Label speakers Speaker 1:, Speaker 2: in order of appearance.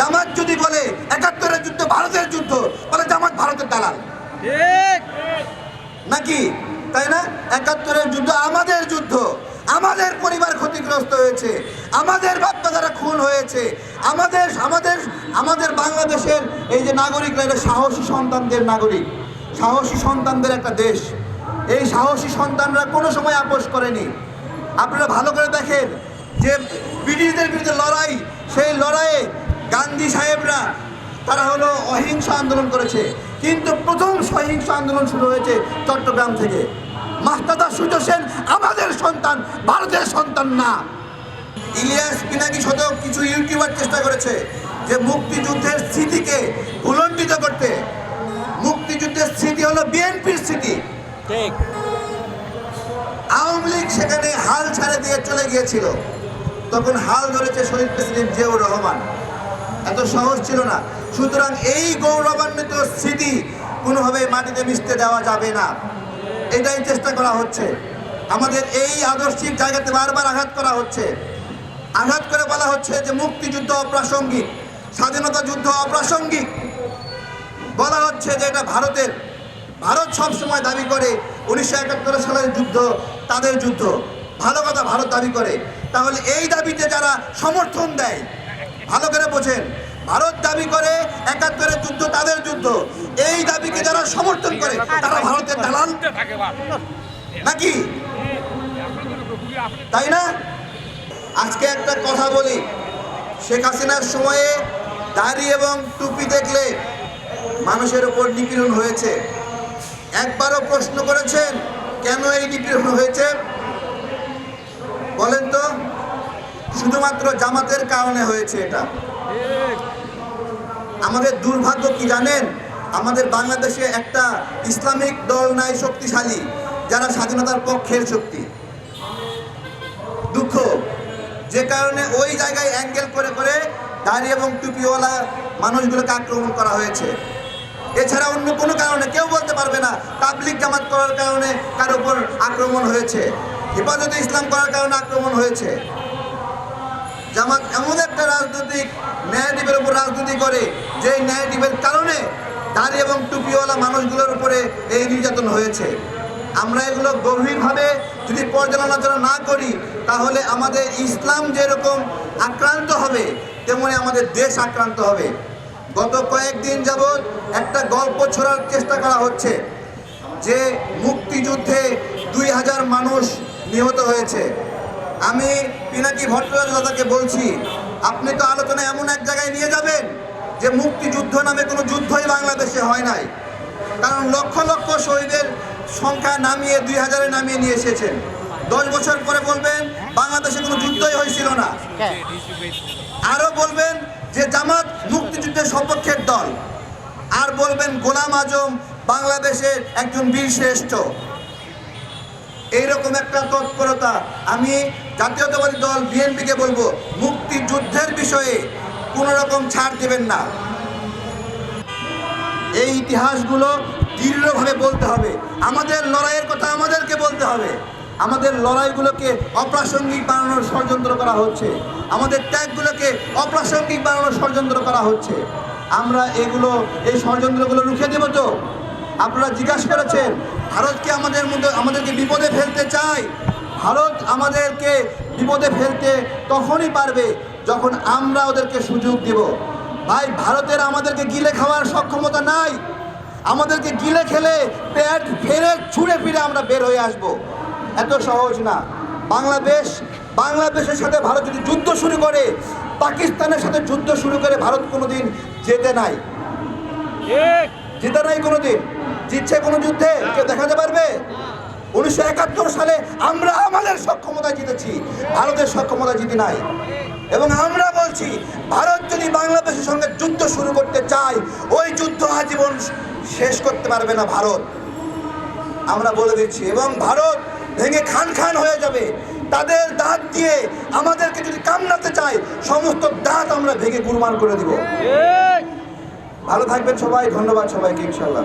Speaker 1: জামাত যদি বলে একাত্তরের যুদ্ধ ভারতের যুদ্ধ বলে জামাত ভারতের দালাল। নাকি? তাই না? একাত্তরের যুদ্ধ আমাদের যুদ্ধ। আমাদের পরিবার ক্ষতিগ্রস্ত হয়েছে। আমাদের বাচ্চাদারা খুন হয়েছে। আমাদের আমাদের আমাদের বাংলাদেশের এই যে নাগরিকরা এটা সাহসী সন্তানদের নাগরিক। সাহসী সন্তানদের একটা দেশ। এই সাহসী সন্তানরা কোনো সময় আপোষ করেনি। আপনারা ভালো করে দেখেন যে ব্রিটিশদের বিরুদ্ধে লড়াই সেই লড়াইয়ে গান্ধী সাহেবরা তারা হলো অহিংস আন্দোলন করেছে। কিন্তু প্রথম সহিংস আন্দোলন শুরু হয়েছে চট্টগ্রাম থেকে। মাস্তাদা সূর্য সেন আমাদের সন্তান ভারতের সন্তান না। ইলিয়াস পিনাকি সহ কিছু ইউটিউবার চেষ্টা করেছে যে মুক্তিযুদ্ধের স্মৃতিকে ভুলণ্ডিত করতে। মুক্তিযুদ্ধের স্মৃতি হলো বিএনপির স্মৃতি।
Speaker 2: ঠিক।
Speaker 1: আওয়ামী লীগ সেখানে হাল ছাড়ে দিয়ে চলে গিয়েছিল। তখন হাল ধরেছে শহীদ প্রেসিডেন্ট জিয়াউর রহমান। এত সহজ ছিল না। সুতরাং এই গৌরবান্বিত স্মৃতি কোনোভাবে মাটিতে মিশতে দেওয়া যাবে না। এটাই চেষ্টা করা হচ্ছে। আমাদের এই আদর্শিক জায়গাতে বারবার আঘাত করা হচ্ছে। আঘাত করে বলা হচ্ছে যে মুক্তিযুদ্ধ অপ্রাসঙ্গিক, স্বাধীনতা যুদ্ধ অপ্রাসঙ্গিক। বলা হচ্ছে যে এটা ভারতের, ভারত সব সময় দাবি করে উনিশশো একাত্তর সালের যুদ্ধ, তাদের যুদ্ধ। ভালো কথা, ভারত দাবি করে। তাহলে এই দাবিতে যারা সমর্থন দেয় ভালো করে বোঝেন। ভারত দাবি করে একাত্তরের যুদ্ধ, তাদের যুদ্ধ। এই দাবিকে যারা সমর্থন করে, তারা ভারতের দালাল। নাকি? তাই না? আজকে একটা কথা বলি। শেখ হাসিনার সময়ে দাড়ি এবং টুপি দেখলে মানুষের উপর নিপীড়ন হয়েছে। একবারও প্রশ্ন করেছেন, কেন এই নিপীড়ন হয়েছে? বলেন তো। শুধুমাত্র জামাতের কারণে হয়েছে এটা। আমাদের দুর্ভাগ্য কি জানেন? আমাদের বাংলাদেশে একটা ইসলামিক দল নাই শক্তিশালী, যারা স্বাধীনতার পক্ষের শক্তি। দুঃখ, যে কারণে ওই জায়গায় অ্যাঙ্গেল করে করে দাড়ি এবং টুপিওয়ালা মানুষগুলোকে আক্রমণ করা হয়েছে। এছাড়া অন্য কোনো কারণে, কেউ বলতে পারবে না তাবলিক জামাত করার কারণে কার উপর আক্রমণ হয়েছে। হেফাজতে ইসলাম করার কারণে আক্রমণ হয়েছে। জামাত এমন একটা রাজনৈতিক ন্যায়টিভের উপর রাজনীতি করে যে ন্যায়টিভের কারণে দাড়ি এবং টুপিওয়ালা মানুষগুলোর উপরে এই নির্যাতন হয়েছে। আমরা এগুলো গভীরভাবে যদি পর্যালোচনা না করি, তাহলে আমাদের ইসলাম যেরকম আক্রান্ত হবে, তেমনি আমাদের দেশ আক্রান্ত হবে। গত কয়েকদিন যাবৎ একটা গল্প ছড়ার চেষ্টা করা হচ্ছে, যে মুক্তিযুদ্ধে দুই হাজার মানুষ নিহত হয়েছে। আমি পিনাকি ভট্টাচার্য দাদাকে বলছি, আপনি তো আলোচনা এমন এক জায়গায় নিয়ে যাবেন যে মুক্তিযুদ্ধ নামে কোনো যুদ্ধই বাংলাদেশে হয় নাই। কারণ লক্ষ লক্ষ শহীদের সংখ্যা নামিয়ে, দুই হাজারে নামিয়ে নিয়ে এসেছেন। দশ বছর পরে বলবেন, বাংলাদেশে কোনো যুদ্ধই হয়েছিল না। আরও বলবেন যে জামাত মুক্তিযুদ্ধের সপক্ষের দল। আর বলবেন, গোলাম আজম বাংলাদেশের একজন বীর শ্রেষ্ঠ। এইরকম একটা তৎপরতা আমি জাতীয়তাবাদী দল বিএনপিকে বলব, মুক্তিযুদ্ধের বিষয়ে কোনো রকম ছাড় দেবেন না। এই ইতিহাসগুলো দৃঢ়ভাবে বলতে হবে। আমাদের লড়াইয়ের কথা আমাদেরকে বলতে হবে। আমাদের লড়াইগুলোকে অপ্রাসঙ্গিক বানানোর ষড়যন্ত্র করা হচ্ছে। আমাদের ত্যাগগুলোকে অপ্রাসঙ্গিক বানানোর ষড়যন্ত্র করা হচ্ছে। আমরা এগুলো, এই ষড়যন্ত্রগুলো রুখে দেবো তো। আপনারা জিজ্ঞাসা করেছেন ভারতকে আমাদের মধ্যে, আমাদেরকে বিপদে ফেলতে চায়? ভারত আমাদেরকে বিপদে ফেলতে তখনই পারবে যখন আমরা ওদেরকে সুযোগ দেব। ভাই ভারতের আমাদেরকে গিলে খাওয়ার সক্ষমতা নাই। আমাদেরকে গিলে খেলে পেট ফেরে ছুঁড়ে ফিরে আমরা বের হয়ে আসব। এত সহজ না। বাংলাদেশ বাংলাদেশের সাথে ভারত যদি যুদ্ধ শুরু করে পাকিস্তানের সাথে যুদ্ধ শুরু করে ভারত কোনোদিন যেতে নাই। জিতে নাই কোনোদিন। জিতছে কোনো যুদ্ধে? কেউ দেখাতে পারবে? উনিশশো একাত্তর সালে আমরা আমাদের সক্ষমতা জিতেছি। ভারতের সক্ষমতা জিতে নাই। এবং আমরা বলছি, ভারত যদি বাংলাদেশের সঙ্গে যুদ্ধ শুরু করতে চায়, ওই যুদ্ধ আজীবন শেষ করতে পারবে না ভারত। আমরা বলে দিচ্ছি, এবং ভারত ভেঙে খান খান হয়ে যাবে। তাদের দাঁত দিয়ে আমাদেরকে যদি কামড়াতে চায়, সমস্ত দাঁত আমরা ভেঙে গুরমান করে দিব। ভালো থাকবেন সবাই, ধন্যবাদ সবাইকে ইনশাল্লাহ